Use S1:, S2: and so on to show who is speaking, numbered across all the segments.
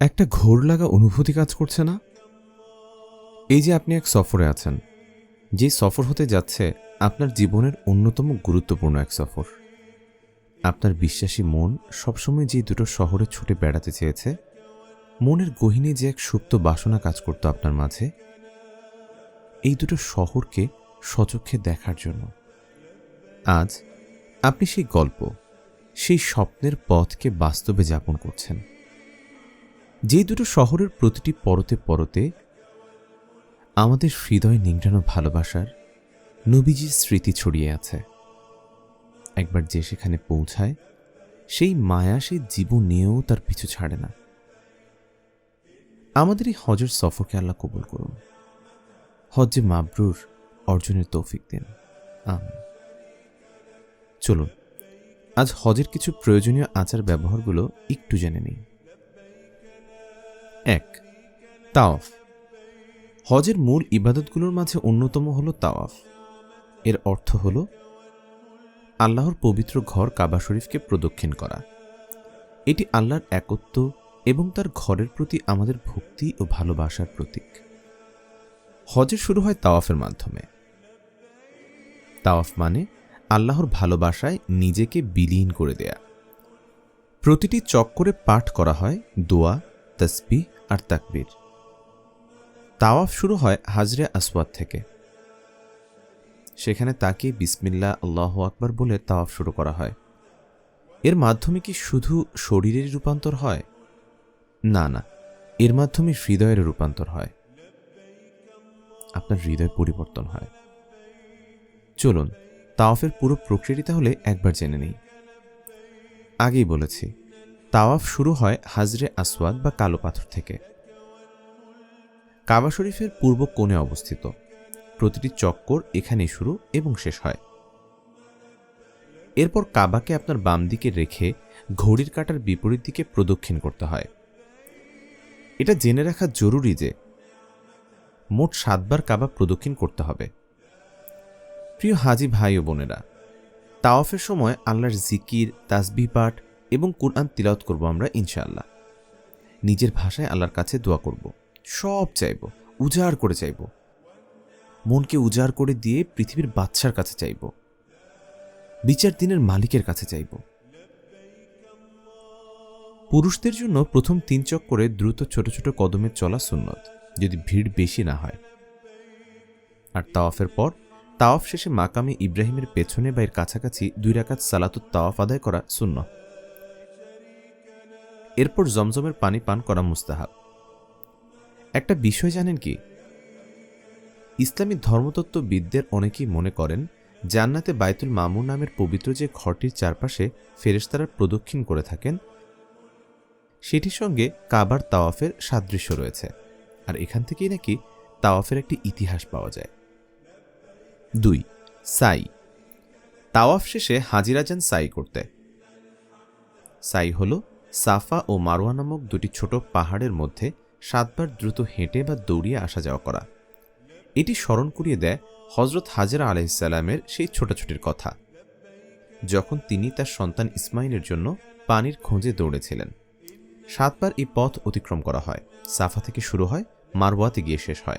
S1: একটা ঘোর লাগা অনুভূতি কাজ করছে না? এই যে আপনি এক সফরে আছেন, যে সফর হতে যাচ্ছে আপনার জীবনের অন্যতম গুরুত্বপূর্ণ এক সফর। আপনার বিশ্বাসী মন সবসময় যে দুটো শহরে ছুটে বেড়াতে চেয়েছে মনের গহিনে যে এক সুপ্ত বাসনা কাজ করত আপনার মাঝে, এই দুটো শহরকে সচক্ষে দেখার জন্য। আজ আপনি সেই গল্প, সেই স্বপ্নের পথকে বাস্তবে যাপন করছেন। যে দুটো শহরের প্রতিটি পরতে পরতে আমাদের হৃদয় নিংড়ানো ভালোবাসার নবীজির স্মৃতি ছড়িয়ে আছে। একবার যে সেখানে পৌঁছায়, সেই মায়া সেই জীবন নিয়েও তার পিছু ছাড়ে না। আমাদের এই হজের সফরকে আল্লাহ কবুল করুন। হজ্জে মাবরুর অর্জনের তৌফিক দিন। চলুন, আজ হজের কিছু প্রয়োজনীয় আচার ব্যবহারগুলো একটু জেনে নিই। এক, তাওয়াফ। হজের মূল ইবাদতগুলোর মাঝে অন্যতম হল তাওয়াফ। এর অর্থ হল আল্লাহর পবিত্র ঘর কাবা শরীফকে প্রদক্ষিণ করা। এটি আল্লাহর একত্ব এবং তার ঘরের প্রতি আমাদের ভক্তি ও ভালোবাসার প্রতীক। হজের শুরু হয় তাওয়াফের মাধ্যমে। তাওয়াফ মানে আল্লাহর ভালোবাসায় নিজেকে বিলীন করে দেয়া। প্রতিটি চক্করে পাঠ করা হয় দোয়া তসবি আর তাকবীর। তাওয়াফ শুরু হয় হাজরে আসওয়াদ থেকে। সেখানে তাকে বিসমিল্লা আল্লাহ আকবার বলে তাওয়াফ শুরু করা হয়। এর মাধ্যমে কি শুধু শরীরের রূপান্তর হয়? না না। এর মাধ্যমে হৃদয়ের রূপান্তর হয়। আপনার হৃদয় পরিবর্তন হয়। চলুন, তাওয়াফের পুরো প্রক্রিয়াটি তাহলে একবার জেনে নিই। আগেই বলেছি, তাওয়াফ শুরু হয় হাজরে আসওয়াদ বা কালো পাথর থেকে। কাবা শরীফের পূর্ব কোণে অবস্থিত। প্রতিটি চক্কর এখানেই শুরু এবং শেষ হয়। এরপর কাবাকে আপনার বাম দিকে রেখে ঘড়ির কাটার বিপরীত দিকে প্রদক্ষিণ করতে হয়। এটা জেনে রাখা জরুরি যে মোট সাতবার কাবা প্রদক্ষিণ করতে হবে। প্রিয় হাজি ভাই ও বোনেরা, তাওয়াফের সময় আল্লাহর জিকির তাসবি পাঠ এবং কোরআন তিলাওত করব আমরা ইনশাআল্লাহ। নিজের ভাষায় আল্লাহর কাছে দোয়া করব। সব চাইব, উজাড় করে চাইব। মনকে উজাড় করে দিয়ে পৃথিবীর বাচ্চার কাছে চাইব। বিচার দিনের মালিকের কাছে চাইব। পুরুষদের জন্য প্রথম তিন চক্করে দ্রুত ছোট ছোট কদমে চলা সুন্নত, যদি ভিড় বেশি না হয়। আর তাওয়াফের পর, তাওয়াফ শেষে মাকামে ইব্রাহিমের পেছনে বা এর কাছাকাছি দুই রাকাত সালাতুত তাওয়াফ আদায় করা শূন্য এরপর জমজমের পানি পান করা মুস্তাহাব। একটা বিষয় জানেন কি? ইসলামী ধর্মতত্ত্ববিদদের অনেকেই মনে করেন, জান্নাতে বাইতুল মামুর নামের পবিত্র যে ঘরটির চারপাশে ফেরেশতারা প্রদক্ষিণ করে থাকেন সেটির সঙ্গে কাবার তাওয়াফের সাদৃশ্য রয়েছে। আর এখান থেকেই নাকি তাওয়াফের একটি ইতিহাস পাওয়া যায়। দুই, সাই। তাওয়াফ শেষে হাজিরা যান সাই করতে। সাই হল সাফা ও মারোয়া নামক দুটি ছোট পাহাড়ের মধ্যে সাতবার দ্রুত হেঁটে বা দৌড়িয়ে আসা যাওয়া করা। এটি স্মরণ করিয়ে দেয় হজরত হাজরা আলাইসাল্লামের সেই ছোটাছুটির কথা। যখন তিনি তার সন্তান ইসমাইলের জন্য পানির খোঁজে দৌড়েছিলেন। সাতবার এই পথ অতিক্রম করা হয়। সাফা থেকে শুরু হয়, মারওয়াতে গিয়ে শেষ হয়।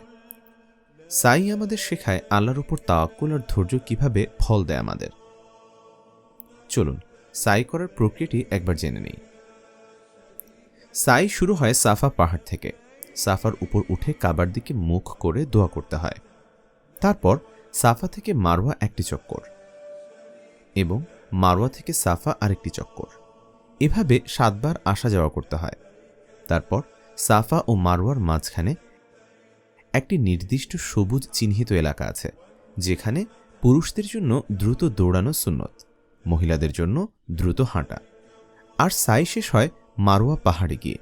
S1: সাই আমাদের শেখায় আল্লাহর উপর তাওয়াক্কুল আর ধৈর্য কীভাবে ফল দেয় আমাদের। চলুন, সাই করার প্রক্রিয়াটি একবার জেনে নেই। সাই শুরু হয় সাফা পাহাড় থেকে। সাফার উপর উঠে কাবার দিকে মুখ করে দোয়া করতে হয়। তারপর সাফা থেকে মারোয়া একটি চক্কর এবং মারোয়া থেকে সাফা আরেকটি চক্কর। এভাবে সাতবার আসা যাওয়া করতে হয়। তারপর সাফা ও মারোয়ার মাঝখানে একটি নির্দিষ্ট সবুজ চিহ্নিত এলাকা আছে, যেখানে পুরুষদের জন্য দ্রুত দৌড়ানো সুন্নত, মহিলাদের জন্য দ্রুত হাঁটা। আর সাই শেষ হয় মারোয়া পাহাড়ে গিয়ে।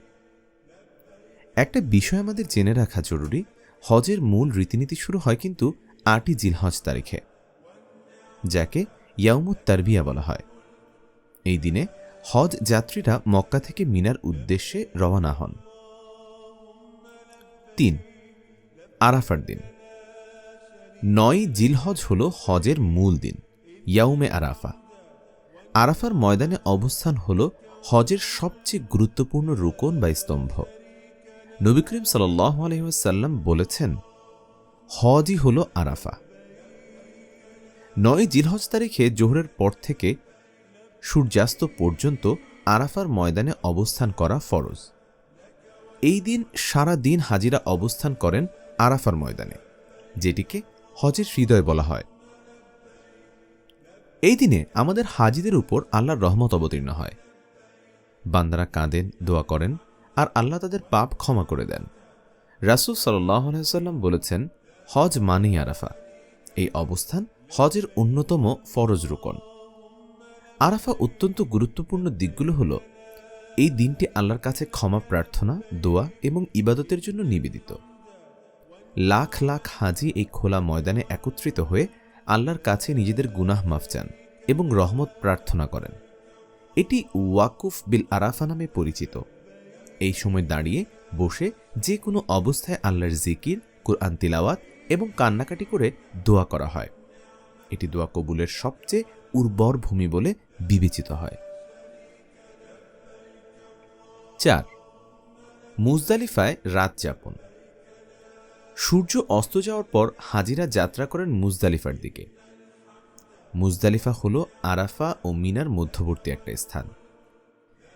S1: একটা বিষয় আমাদের জেনে রাখা জরুরি, হজের মূল রীতিনীতি শুরু হয় কিন্তু আটই জিলহজ তারিখে, যাকে ইয়াউমুত তারবিয়া বলা হয়। এই দিনে হজ যাত্রীরা মক্কা থেকে মিনার উদ্দেশ্যে রওনা হন। তিন, আরাফার দিন। নয় জিলহজ হল হজের মূল দিন, ইয়াউমে আরাফা। আরাফার ময়দানে অবস্থান হল হজের সবচেয়ে গুরুত্বপূর্ণ রুকন বা স্তম্ভ। নবী করিম সাল্লাহ বলেছেন, হজই হল আরাফা। নয় জিলহজ তারিখে জোহরের পর থেকে সূর্যাস্ত পর্যন্ত আরাফার ময়দানে অবস্থান করা ফরজ। এই দিন সারা দিন হাজিরা অবস্থান করেন আরাফার ময়দানে, যেটিকে হজের হৃদয় বলা হয়। এই দিনে আমাদের হাজিদের উপর আল্লাহর রহমত অবতীর্ণ হয়। বান্দারা কাঁদেন, দোয়া করেন, আর আল্লাহ তাদের পাপ ক্ষমা করে দেন। রাসুল সাল্লাম বলেছেন, হজ মানেই আরাফা। এই অবস্থান হজের অন্যতম ফরজ রুকন। আরাফা অত্যন্ত গুরুত্বপূর্ণ দিকগুলো হল, এই দিনটি আল্লাহর কাছে ক্ষমা, প্রার্থনা, দোয়া এবং ইবাদতের জন্য নিবেদিত। লাখ লাখ হাজি এই খোলা ময়দানে একত্রিত হয়ে আল্লাহর কাছে নিজেদের গুনাহ মাফ চান এবং রহমত প্রার্থনা করেন। এটি ওয়াকুফ বিল আরাফা নামে পরিচিত। এই সময় দাঁড়িয়ে বসে যে কোনো অবস্থায় আল্লাহর জিকির, কোরআন তিলাওয়াত এবং কান্নাকাটি করে দোয়া করা হয়। এটি দোয়া কবুলের সবচেয়ে উর্বর ভূমি বলে বিবেচিত হয়। চার, মুজদালিফায় রাত যাপন। সূর্য অস্ত যাওয়ার পর হাজিরা যাত্রা করেন মুজদালিফার দিকে। মুজদালিফা হল আরাফা ও মিনার মধ্যবর্তী একটা স্থান।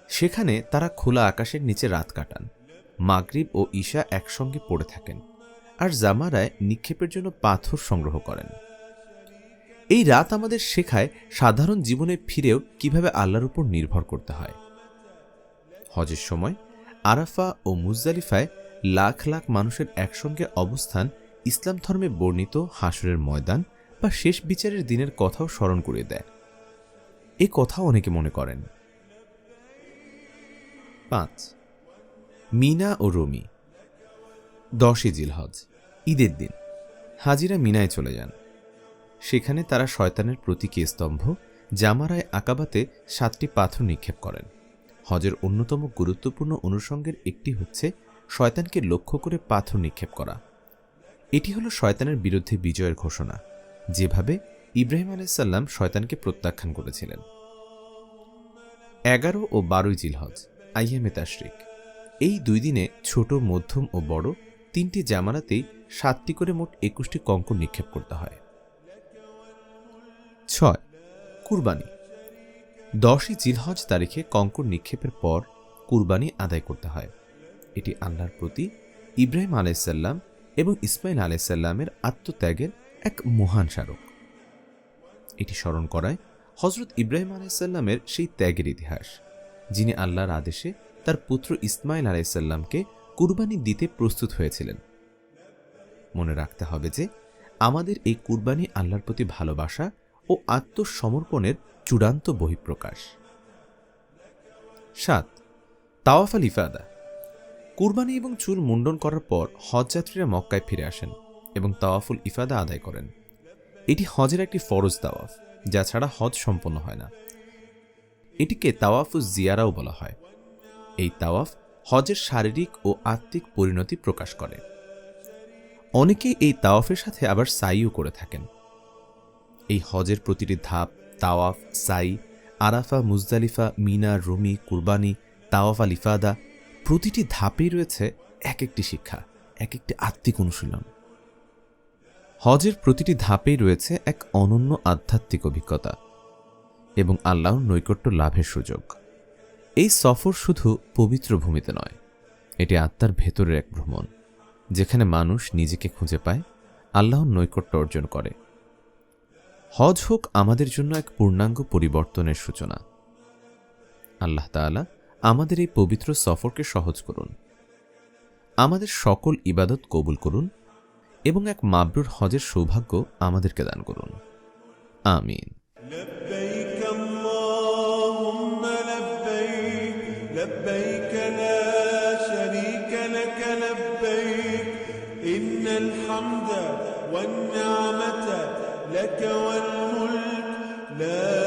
S1: সেখানে তারা খোলা আকাশের নিচে রাত কাটান। মাগরিব ও ঈশা একসঙ্গে পড়ে থাকেন আর জামারায় নিক্ষেপের জন্য পাথর সংগ্রহ করেন। এই রাত আমাদের শেখায় সাধারণ জীবনে ফিরেও কীভাবে আল্লাহর উপর নির্ভর করতে হয়। হজের সময় আরাফা ও মুজদালিফায় লাখ লাখ মানুষের একসঙ্গে অবস্থান ইসলাম ধর্মে বর্ণিত হাসরের ময়দান বা শেষ বিচারের দিনের কথাও স্মরণ করে দেয়। এ কথা অনেকে মনে করেন। পাঁচ, মিনা ও রমি। দশই জিলহজ, ঈদের দিন। হাজিরা মিনায় চলে যান। সেখানে তারা শয়তানের প্রতীকী স্তম্ভ, জামারায় আকাবাতে সাতটি পাথর নিক্ষেপ করেন। হজের অন্যতম গুরুত্বপূর্ণ অনুষঙ্গের একটি হচ্ছে শয়তানকে লক্ষ্য করে পাথর নিক্ষেপ করা। এটি হলো শয়তানের বিরুদ্ধে বিজয়ের ঘোষণা, যেভাবে ইব্রাহিম আলাইসাল্লাম শয়তানকে প্রত্যাখ্যান করেছিলেন। এগারো ও বারোই জিলহজ আইএমএ তাশরিক। এই দুই দিনে ছোট, মধ্যম ও বড় তিনটি জামানাতেই সাতটি করে মোট একুশটি কঙ্কন নিক্ষেপ করতে হয়। ছয়, কুরবানি। দশই জিলহজ তারিখে কঙ্কর নিক্ষেপের পর কুরবানি আদায় করতে হয়। এটি আল্লাহর প্রতি ইব্রাহিম আলাইসাল্লাম এবং ইসমাইল আলাইসাল্লামের আত্মত্যাগের এক মহান স্মারক। এটি স্মরণ করায় হজরত ইব্রাহিম আলাইসাল্লামের সেই ত্যাগের ইতিহাস, যিনি আল্লাহর আদেশে তার পুত্র ইসমাইল আলাইসাল্লামকে কুরবানি দিতে প্রস্তুত হয়েছিলেন। মনে রাখতে হবে যে আমাদের এই কুরবানি আল্লাহর প্রতি ভালোবাসা ও আত্মসমর্পণের চূড়ান্ত বহিঃপ্রকাশ। সাত, তাওয়াফ আল ইফাদা। কুরবানি এবং চুল মুন্ডন করার পর হজযাত্রীরা মক্কায় ফিরে আসেন এবং তাওয়াফুল ইফাদা আদায় করেন। এটি হজের একটি ফরজ তাওয়াফ, যা ছাড়া হজ সম্পন্ন হয় না। এটিকে তাওয়াফু জিয়ারাও বলা হয়। এই তাওয়াফ হজের শারীরিক ও আত্মিক পরিণতি প্রকাশ করে। অনেকেই এই তাওয়াফের সাথে আবার সাইও করে থাকেন। এই হজের প্রতিটি ধাপ, তাওয়াফ, সাই, আরাফা, মুজদালিফা, মিনা, রুমি, কুরবানি, তাওয়াফ আল ইফাদা, প্রতিটি ধাপেই রয়েছে এক একটি শিক্ষা এক একটি আত্মিক অনুশীলন। হজের প্রতিটি ধাপেই রয়েছে এক অনন্য আধ্যাত্মিক অভিজ্ঞতা এবং আল্লাহর নৈকট্য লাভের সুযোগ। এই সফর শুধু পবিত্র ভূমিতে নয়, এটি আত্মার ভেতরের এক ভ্রমণ, যেখানে মানুষ নিজেকে খুঁজে পায়, আল্লাহর নৈকট্য অর্জন করে। হজ হোক আমাদের জন্য এক পূর্ণাঙ্গ পরিবর্তনের সূচনা আল্লাহ তাআলা আমাদের এই পবিত্র সফরকে সহজ করুন আমাদের সকল ইবাদত কবুল করুন এবং এক মাবরুর হজের সৌভাগ্য আমাদেরকে দান করুন আমিন
S2: لبيك لك والملك لا